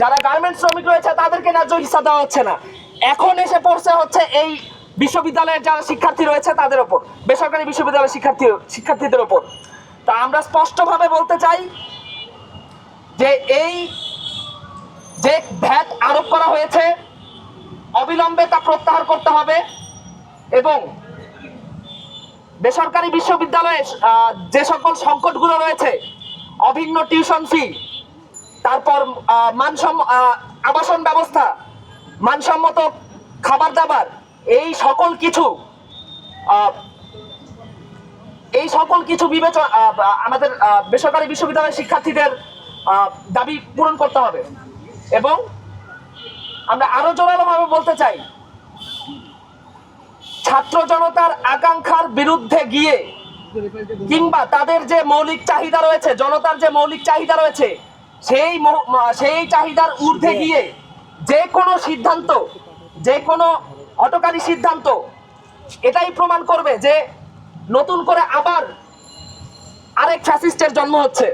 যারা গার্মেন্টস শ্রমিক রয়েছে, তাদেরকে ন্যায্য হিসা দেওয়া হচ্ছে না। এখন এসে পড়ছে হচ্ছে এই বিশ্ববিদ্যালয়ের যারা শিক্ষার্থী রয়েছে, তাদের ওপর। বেসরকারি বিশ্ববিদ্যালয়ের শিক্ষার্থী, শিক্ষার্থীদের ওপর। তা আমরা স্পষ্টভাবে বলতে চাই যে এই যে ভ্যাট আরোপ করা হয়েছে, অবিলম্বে তা প্রত্যাহার করতে হবে এবং বেসরকারি বিশ্ববিদ্যালয়ে যে সকল সংকটগুলো রয়েছে, অভিন্ন টিউশন ফি তারপর মানসম আবাসন ব্যবস্থা, মানসম্মত খাবার দাবার, এই সকল কিছু এই সকল কিছু বিবেচনা আমাদের বেসরকারি বিশ্ববিদ্যালয়ের শিক্ষার্থীদের দাবি পূরণ করতে হবে। এবং আমরা আরও জোরালোভাবে বলতে চাই, ছাত্র জনতার আকাঙ্ক্ষার বিরুদ্ধে গিয়ে কিংবা তাদের যে মৌলিক চাহিদা রয়েছে, জনতার যে মৌলিক চাহিদা রয়েছে সেই সেই চাহিদার ঊর্ধ্বে গিয়ে যে কোনো সিদ্ধান্ত যে কোনো অটকারী সিদ্ধান্ত এটাই প্রমাণ করবে যে নতুন করে আবার আরেক ফ্যাসিস্টের জন্ম হচ্ছে।